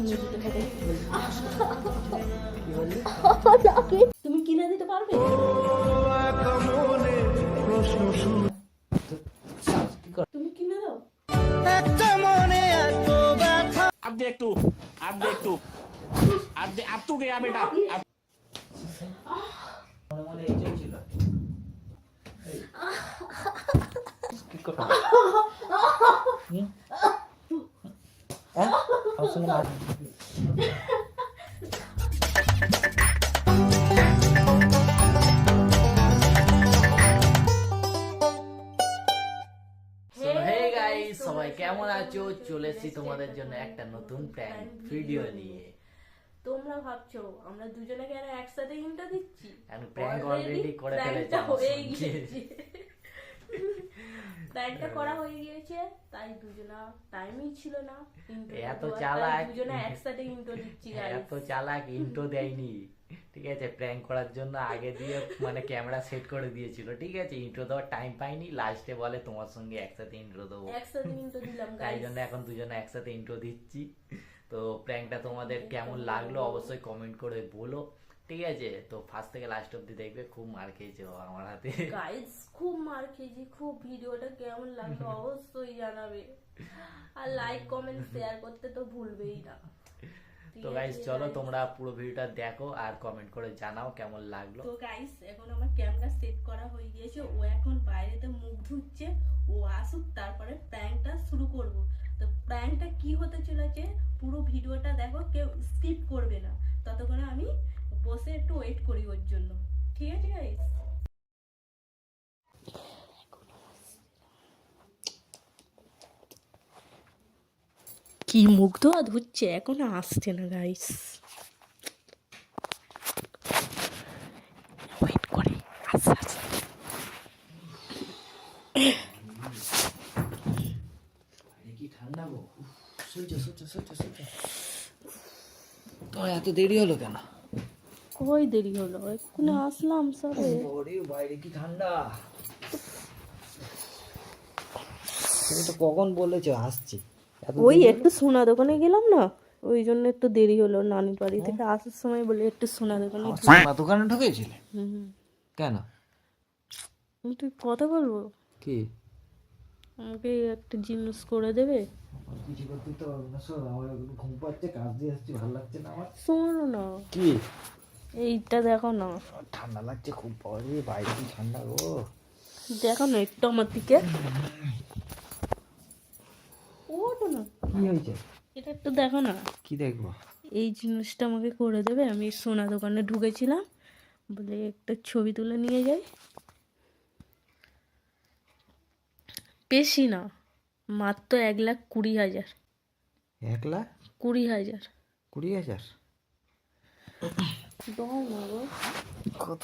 কিনে দিতে হবে কি হ্যাঁ? সবাই কেমন আছো? চলে এসেছি তোমাদের জন্য একটা নতুন প্র্যাঙ্ক ভিডিও নিয়ে। তোমরা ভাবছ আমরা দুজনে কেন একসাথে ইন্টা দিচ্ছি? Already already করে ফেলেছে প্র্যাঙ্কটা করা হয়ে গিয়েছে তাই দুজনা টাইমই ছিল না। এত চালাক। দুজনে একসাথে ইন্টো দিচ্ছি এত চালাক ইন্টো দেয়নি। ঠিক আছে প্র্যাঙ্ক করার জন্য আগে দিয়ে মানে ক্যামেরা সেট করে দিয়েছিল। ঠিক আছে ইন্ট্রো দেওয়ার টাইম পাইনি। লাস্টে বলে তোমার সঙ্গে একসাথে ইন্ট্রো দেবো। একসাথে ইন্টো দিলাম তাই জন্য এখন দুজনে একসাথে ইন্ট্রো দিচ্ছি। তো প্র্যাঙ্কটা তোমাদের কেমন লাগল অবশ্যই কমেন্ট করে বলো। ঠিক আছে তো ফার্স্ট থেকে লাস্ট অব্দি দেখবে খুব মার খেয়েছে ও আমার হাতে। গাইস খুব মার খেয়েছি খুব ভিডিওটা কেমন লাগল অবশ্যই জানাবে। আর লাইক কমেন্ট শেয়ার করতে তো ভুলবেই না। তো গাইজ চলো তোমরা পুরো ভিডিওটা দেখো আর কমেন্ট করে জানাও কেমন লাগল। তো গাইস এখন আমার ক্যামেরা সেট করা হয়ে গিয়েছে ও এখন বাইরেতে মুখ ধুচ্ছে ও আসুক তারপরে প্র্যাঙ্কটা শুরু করব। তো প্র্যাঙ্কটা কি হতে চলেছে পুরো ভিডিওটা দেখো কেউ স্কিপ করবে না। ততক্ষণে আমি বসে একটু ওয়েট করি ওর জন্য। ঠিক আছে গাইস কি মুখ ধোয়া ধুচ্ছে? এখনও আসছে না গাইস ওয়েট করে। আস্তে আস্তে ঠান্ডা গো? সহ্য সহ্য সহ্য সহ্য তোমার এত দেরি হলো কেন? কই দেরি হলো? এক্ষুনি আসলাম সবে। বাইরে কি ঠান্ডা তুমি তো কখন বলেছ আসছি। ওই একটু সোনা দোকানে গেলাম না? ওই জন্য একটু দেরি হলো নানির বাড়ি থেকে আসার সময় বলে একটু সোনা দোকানে সোনা দোকানে ঢুকেছিলে? হুম। কেন? তুই কথা বলব? কি? আমাকে একটা জিনিস করে দেবে? কিছু করতে তো আমার ঘুম পাচ্ছে কাজ দিয়ে আসছি ভালো লাগছে না আমার। শোনো না। কি? এইটা দেখো না। ঠান্ডা লাগছে খুব পরে বাইরে কি ঠান্ডা গো? দেখো না একটু আমার দিকে। ওঠো না। কি হয়েছে? এটা একটু দেখো না। কি দেখব? এই জিনিসটা আমাকে করে দেবে। আমি সোনা দোকানে ঢুকেছিলাম। বলে একটা ছবি তুলে নিয়ে যাই। বেশি না মাত্র এক লাখ কুড়ি হাজার। এক লাখ? কুড়ি হাজার। কুড়ি হাজার? দাও না গো। কত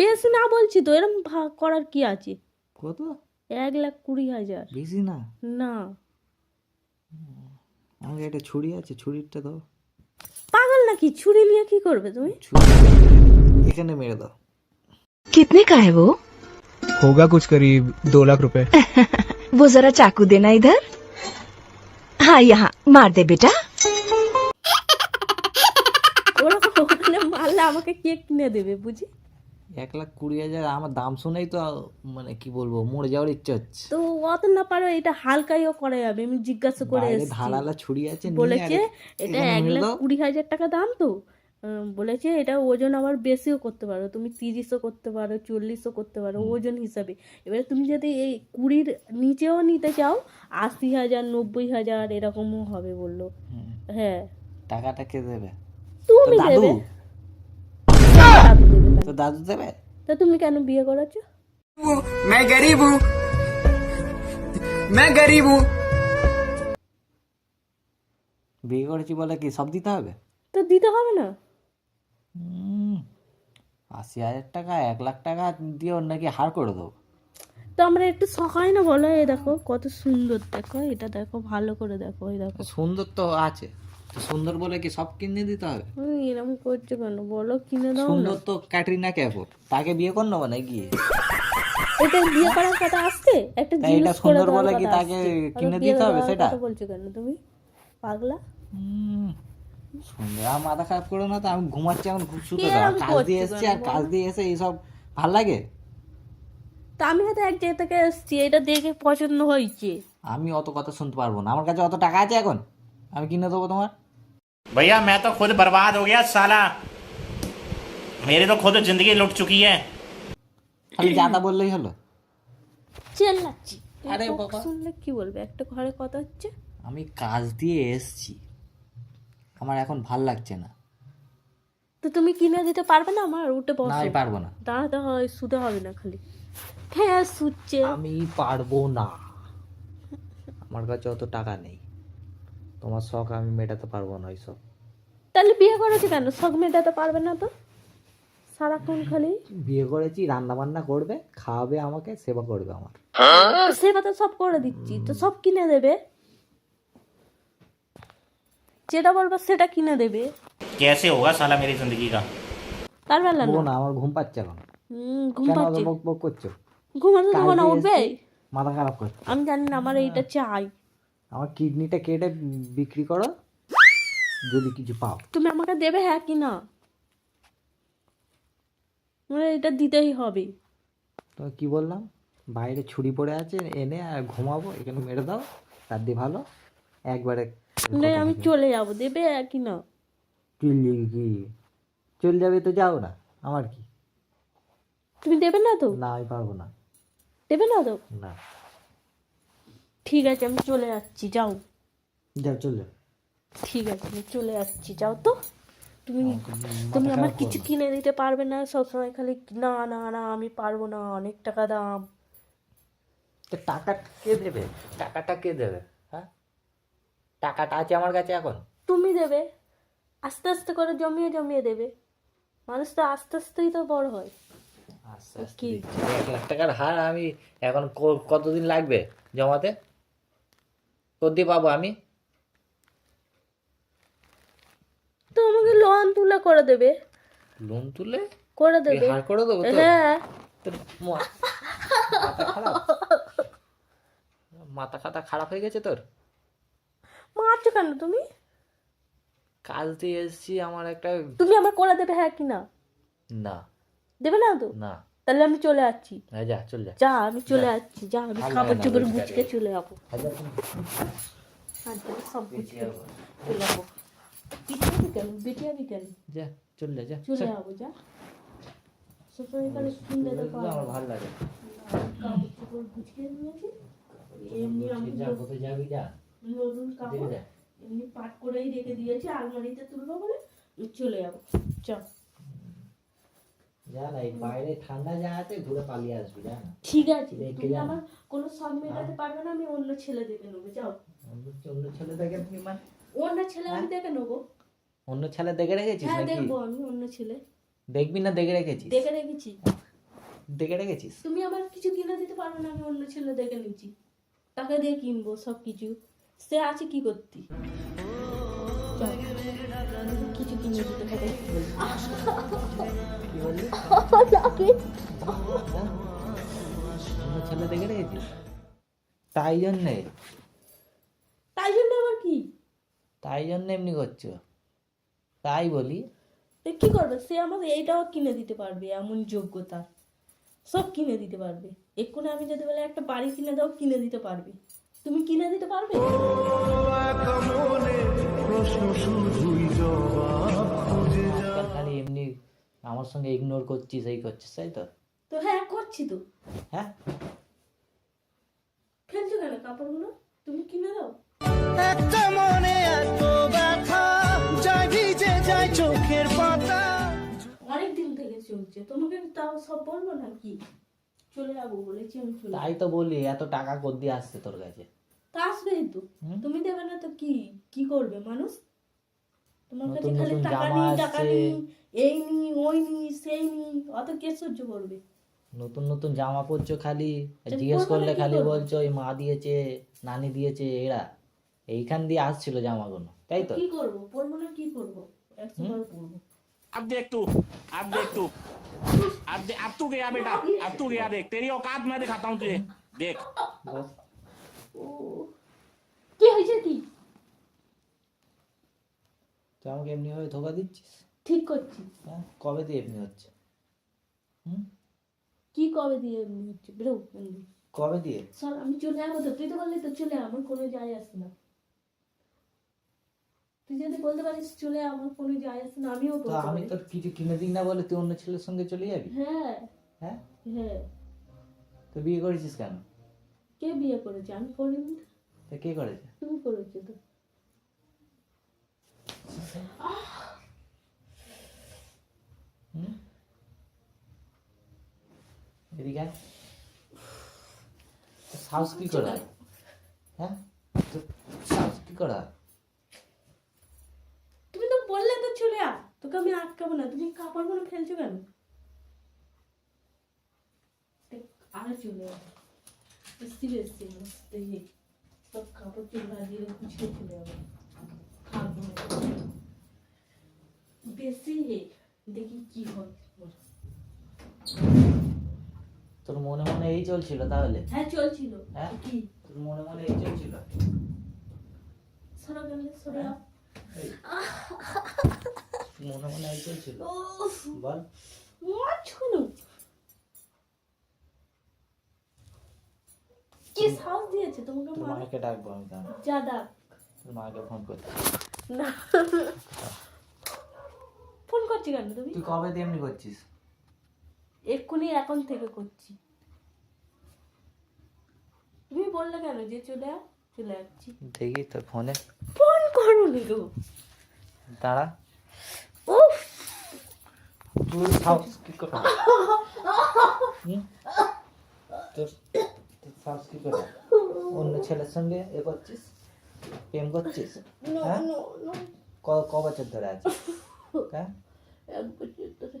বেশি না বলছি তো এরকম ভাগ করার কি আছে কত এক লাখ কুড়ি হাজার বেশি না না আমাকে একটা ছুরি আছে ছুরিটা দাও পাগল নাকি ছুরি নিয়ে কি করবে তুমি ছুরি এখানে মেরে দাও कितने का है वो होगा कुछ करीब दो लाख रुपए वो जरा चाकू देना इधर हाँ यहाँ मार दे बेटा মারলে আমাকে কে কিনে দেবে বুঝি? এক লাখ কুড়ি হাজার আমার দাম শুনেই তো মানে কি বলব মরে যাওয়ার ইচ্ছা হচ্ছে। তো অত না পারো এটা হালকাইও করা যাবে আমি জিজ্ঞাসা করে এসেছি। ধারালা ছুরি আছে বলেছে এটা এক লাখ কুড়ি হাজার টাকা দাম তো। বলেছে এটা ওজন আবার বেশিও করতে পারো তুমি তিরিশও করতে পারো চল্লিশও করতে পারো ওজন হিসাবে। এবারে তুমি যদি এই কুড়ির নিচেও নিতে চাও আশি হাজার নব্বই হাজার এরকমও হবে বলল। হ্যাঁ। টাকাটা কে দেবে? তুমি দেবে। তো দাদু দেবে তা তুমি কেন বিয়ে করাচ্ছ मैं गरीब हूँ मैं गरीब हूँ বিয়ে করেছি বলে কি সব দিতে হবে তো দিতে হবে না হুম, আশি হাজার টাকা এক লাখ টাকা দিয়ে ওর নাকি হার করে দেবো তো আমরা একটু সকাই না বলো? এই দেখো কত সুন্দর দেখো এটা দেখো ভালো করে দেখো এই দেখো। সুন্দর তো আছে। সুন্দর বলে কি সব কিনে দিতে হবে? এরকম করছ কেন? বলো কিনে দাও সুন্দর তো ক্যাটরিনা তাকে বিয়ে কর নেব না গিয়ে? এটা বিয়ে করার কথা আসছে? একটা জিনিস সুন্দর বলে কি তাকে কিনে দিতে হবে সেটা? বলছো কেন তুমি? পাগলা? সন্ধ্যা মাথা খারাপ করো না তো আমি ঘুমাচ্ছি এখন খুব কাজ দিয়ে এসছি আর কাজ দিয়ে এসে এইসব ভালো লাগে? তা আমি হয়তো এক জায়গা থেকে এসছি এটা দেখে পছন্দ হয়েছে আমি অত কথা শুনতে পারবো না আমার কাছে অত টাকা আছে এখন আমি কিনে দেবো তোমার भैया मैं तो खुद बर्बाद हो गया साला मेरी तो खुद जिंदगी लुट चुकी है খালি যাতা বললেই হলো চেল্লাচ্ছি আরে বক বাবা। শুনলে কি বলবে একটা ঘরে কথা হচ্ছে আমি কাজ দিয়ে এসছি আমার এখন ভাল লাগছে না তো তুমি কিনে দিতে পারবে না আমার উঠে না বসো আমি পারবো না দাঁড়াতে হয় শুতে হবে না খালি হ্যাঁ শুচ্ছে আমি পারবো না আমার কাছে অত টাকা নেই তোমার শখ আমি মেটাতে পারবো না ওইসব তাহলে বিয়ে করেছে কেন শখ মেটাতে পারবে না তো সারাক্ষণ খালি বিয়ে করেছি রান্না বান্না করবে খাওয়াবে আমাকে সেবা করবে আমার সেবা তো সব করে দিচ্ছি তো সব কিনে দেবে যেটা বলবো সেটা কিনে দেবে कैसे होगा साला मेरी जिंदगी का তার বেলা বলবো না না আমার ঘুম পাচ্ছে এখন হুম, ঘুম কেন অত পাচ্ছে বক বক করছো ঘুমাতে দেবো না উঠবে মাথা খারাপ করছে। আমি জানি না আমার এইটা চাই। আমার কিডনিটা কেটে বিক্রি করো যদি কিছু পাও। তুমি আমাকে দেবে হ্যাঁ কি না? মানে এটা দিতেই হবে। তো কি বললাম? বাইরে ছুরি পড়ে আছে এনে আর ঘুমাবো এখানে মেরে দাও তার দিয়ে ভালো। একবারে মানে আমি চলে যাব দেবে হ্যাঁ কি না? চল কি? চলে যাবে তো যাও না আমার কি? তুমি দেবে না তো? না আমি পারব না। দেবে না তো? না। ঠিক আছে আমি চলে যাচ্ছি যাও। যাও চল যাও। ঠিক আছে আমি চলে যাচ্ছি যাও তো। তুমি তুমি আমার কিছু কিনে দিতে পারবে না সবসময় খালি না না না আমি পারব না অনেক টাকা দাম। তো টাকা কে দেবে? টাকাটা কে দেবে? হ্যাঁ? টাকাটা আছে আমার কাছে এখন। তুমি দেবে আস্তে আস্তে করে জমিয়ে জমিয়ে দেবে। মানুষ তো আস্তে আস্তেই তো বড় হয়। কি? এক লাখ টাকার হার আমি এখন কতদিন লাগবে জমাতে? কতদিন পাবো আমি। তো আমাকে লোন তুলে করে দেবে। লোন তুলে? করে দেবে। হার করে দেবো হ্যাঁ। মাথা খাতা খারাপ হয়ে গেছে তোর? মারছো কেন তুমি? কাল দিয়ে এসছি আমার একটা তুমি আমার করে দেবে হ্যাঁ কি না? না। দেবে না তো? না। তাহলে আমি চলে যাচ্ছি হ্যাঁ যা চল যা। যা আমি চলে যাচ্ছি যা আমি খাবার গুছকে এই। চলে যাব। হাজার আর তাহলে সব বেঁচে গুছকে যাব। চলে যাব। পিটিয়ে কেন? বেটে যাবি কেন? যা চল যা যা চলে যাব যা। সবসময় খালি কিনতে তো আমার ভালো লাগে। কাপড় চোপড় গুছিয়ে নিয়েছি। এমনি আমি যা কোথায় যাবি যা। নতুন কাপড় এমনি পাট করেই রেখে দিয়েছি আলমারিতে তুলবো বলে। চলে যাব। চল। যা না বাইরে ঠান্ডা যা আছে ঘুরে পালিয়ে আসবি যা না ঠিক আছে তুমি আমার কোনো মেটাতে পারবে না আমি অন্য ছেলে দেখে নেব যাও। অন্য অন্য ছেলে দেখে মানে? অন্য ছেলে আমি দেখে নেব। অন্য ছেলে দেখে রেখেছিস হ্যাঁ দেখব আমি অন্য ছেলে। দেখবি না দেখে রেখেছিস? দেখে রেখেছি। দেখে রেখেছিস? তুমি আমার কিছু কিনে দিতে পারবে না আমি অন্য ছেলে দেখে নিচ্ছি। টাকা দিয়ে কিনবো সব কিছু। সে আছে কি করতি? কিছু কিনে দিতে হবে। তাই জন্যে তাই জন্য আবার কি তাই জন্য এমনি করছ তাই বলি কি করবে সে আমাকে এইটাও কিনে দিতে পারবে এমন যোগ্যতা সব কিনে দিতে পারবে এক্ষুনি আমি যদি বলে একটা বাড়ি কিনে দাও কিনে দিতে পারবে তুমি কিনে দিতে পারবে আজকাল আমার সঙ্গে ইগনোর করছিস এই করছিস তাই তো? তো হ্যাঁ করছি তো। হ্যাঁ? ফেলছো কেন কাপড়গুলো? তুমি কিনে দাও। মনে এত ব্যথা যাই ভিজে যায় চোখের পাতা। অনেক দিন থেকে চলছে তোমাকে তাও সব বলব না কি চলে যাব বলেছি আমি চলে তাই তো বলি এত টাকা কর দিয়ে আসছে তোর কাছে? তা আসবেই তো। তুমি দেবে না তো কি কি করবে মানুষ? তোমার কাছে নতুন খালি নতুন টাকা জামা নি টাকা আসছে। নি এই নি ওই নি সেই নি অত কে সহ্য করবে নতুন নতুন জামা পরছো খালি তো জিজ্ঞেস পরবো না করলে কি খালি করবো? বলছো ওই মা দিয়েছে নানি দিয়েছে এরা এইখান দিয়ে আসছিল জামাগুলো তাই তো কি করবো পরবো না কি করবো একশো বার পরবো अब देख तू अब देख तू अब दे, अब तू गया बेटा अब तू गया देख तेरी औकात मैं दिखाता हूँ तुझे देख তুই আমাকে এমনিভাবে ধোকা দিচ্ছিস? ঠিক করছি। হ্যাঁ কবে দিয়ে এমনি হচ্ছে? হুম? কি কবে দিয়ে এমনি হচ্ছে? বেরো। কবে দিয়ে? চল আমি চলে যাব তো। তুই তো বললি তো চলে আমার কোনো যায় আসে না। তুই যদি বলতে পারিস চলে আমার কোনো যায় আসে না আমিও তো আমি। তোর কিছু কিনে দিই না বলে তুই অন্য ছেলের সঙ্গে চলে যাবি? হ্যাঁ। হ্যাঁ? হ্যাঁ। তো বিয়ে করেছিস কেন? কে বিয়ে করেছে? আমি করিনি। তা কে করেছে? তুমি করেছ তো। হুম এদিকে আয়। তোর সাহস কি করে হয়? হ্যাঁ তোর সাহস কি করে হয়? তুমি তো বললে তো চলে আ তোকে আমি আটকাবো না। তুমি কাপড়গুলো ফেলছো কেন? দেখ, আরও চলে যাবে এসছি এসছি দেখি। সব কাপড় চোল লাগিয়ে গুছিয়ে চলে যাবে থাকব না। হে দেখি কি হয়। তোর মনে মনে এই চলছিল তাহলে? হ্যাঁ চলছিল। হ্যাঁ? কি? তোর মনে মনে এই চলছিল? সরা গেলে সরে। মনে মনে এই চলছিল। বল। মাছগুলো। কি সাহস দিয়েছে? তোমাকে মাকে ডাকবো আমি যা ডাক। মাকে ফোন করতে না। করছি কেন তুমি? তুই কবে দিয়ে এমনি করছিস? এক্ষুনি এখন থেকে করছি। তুমি বললে কেন যে চলে আয় চলে যাচ্ছি দেখি তোর ফোনে। ফোন করুনি গো দাঁড়া। উফ। তুই সাহস কি করে হয়? হুম? তোর সাহস কি করে অন্য ছেলের সঙ্গে এ করছিস? প্রেম করছিস? নো হ্যাঁ? নো নো ক- ক বছর ধরে আছিস? হ্যাঁ? এক বছর ধরে।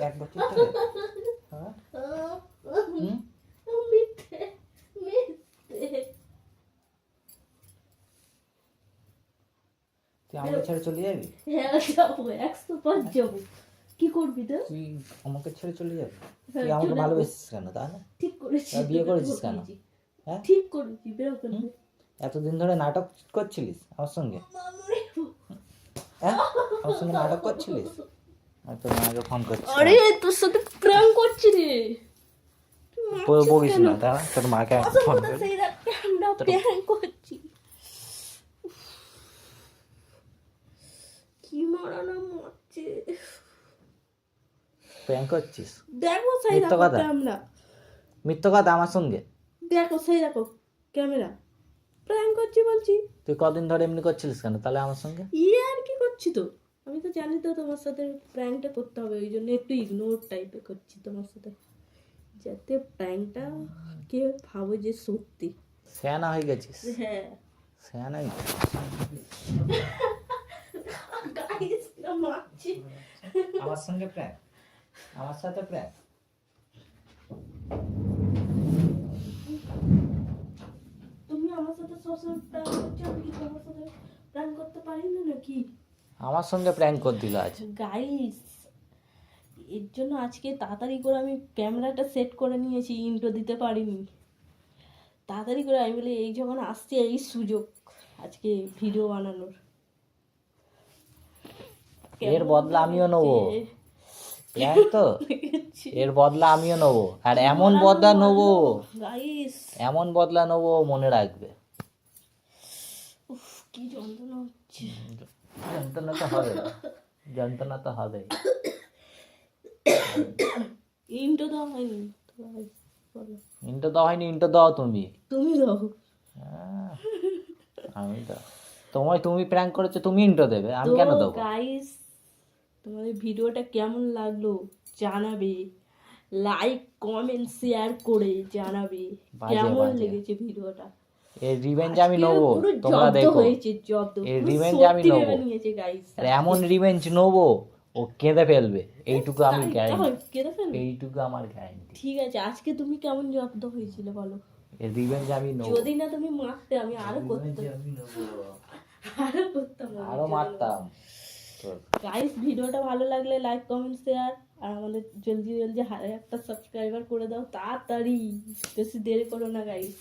এক বছর ধরে? হ্যাঁ? হুম? মিথ্যে মিথ্যে। তুই আমাকে ছেড়ে চলে যাবি? হ্যাঁ যাব একশো পাঁচ যাব। কি করবি তো তুই আমাকে ছেড়ে চলে যাবি? হ্যাঁ, তুই আমাকে। ভালোবেসিস কেন তাহলে ঠিক বিয়ে করেছিস কেন? হ্যাঁ? ঠিক করেছি বেরো এতদিন ধরে নাটক করছিলিস আমার সঙ্গে? হ্যাঁ? আমার সঙ্গে নাটক করছিলিস? আমি তোর মাকে ফোন করছি আরে তোর সাথে প্রেম করছি রে। বলিস না দাঁড়া তোর মাকে ফোন প্রেম করছি। কি মারানা মারছে। প্র্যাঙ্ক করছিস? দেখো সেই দেখো কথা। ক্যামেরা মিথ্য কথা আমার সঙ্গে? দেখো সেই দেখো ক্যামেরা। প্রেম করছি বলছি। তুই কদিন ধরে এমনি করছিলিস কেন? তাহলে আমার সঙ্গে? ইয়ে করছি তো। আমি তো জানি তো তোমার সাথে প্র্যাঙ্কটা করতে হবে ওই জন্য একটু ইগনোর টাইপের করছি তোমার সাথে। যাতে প্র্যাঙ্কটা কে ভাবো যে সত্যি। সেয়ানা হয়ে গেছিস? হ্যাঁ। সেয়ানা মারছি। আমার সঙ্গে প্র্যাঙ্ক আমার সাথে প্র্যাঙ্ক তুমি আমার সাথে সবসময় প্র্যাঙ্ক করছ আমি কি তোমার সাথে প্র্যাঙ্ক করতে পারি না নাকি? আমার সঙ্গে প্র্যাঙ্ক করে দিল আজ। গাইস এর জন্য আজকে তাড়াতাড়ি করে আমি ক্যামেরাটা সেট করে নিয়েছি ইন্ট্রো দিতে পারিনি। তাড়াতাড়ি করে আমি বলি এই যখন আসছে এই সুযোগ আজকে ভিডিও বানানোর। এর বদলা আমিও নেব। তো? এর বদলা আমিও নেব। আর এমন বদলা নেব। গাইস এমন বদলা নেব মনে রাখবে। কি যন্ত্রণা হচ্ছে। যন্ত্রণা তো হবে। যন্ত্রণা তো হবে ইন্ট্রো দেওয়া হয়নি। ইন্টো দাও হয়নি ইন্টো দাও তুমি। তুমি দাও। আমি তো তোমায় তুমি প্র্যাঙ্ক করেছ তুমি ইন্টো দেবে আমি কেন দেবো? গাইস তোমাদের ভিডিওটা কেমন লাগল জানাবে। লাইক কমেন্ট শেয়ার করে জানাবে। কেমন লেগেছে ভিডিওটা? এর রিভেঞ্জ আমি নেব তোমরা দেখো। এর revenge আমি নেব। আর এমন রিভেঞ্জ নেব ও কেঁদে ফেলবে। এইটুকু আমি গ্যারান্টি এইটুকু আমার গ্যারান্টি ঠিক আছে আজকে তুমি কেমন জব্দ হয়েছিল বলো? এর রিভেঞ্জ আমি নেব। যদি না তুমি মারতে আমি আরও করতাম। আরও করতাম আরও মারতাম। গাইস ভিডিওটা ভালো লাগলে লাইক কমেন্ট শেয়ার আর আমাদের জলদি জলদি হাজার একটা সাবস্ক্রাইবার করে দাও তাড়াতাড়ি। বেশি দেরি করো না গাইস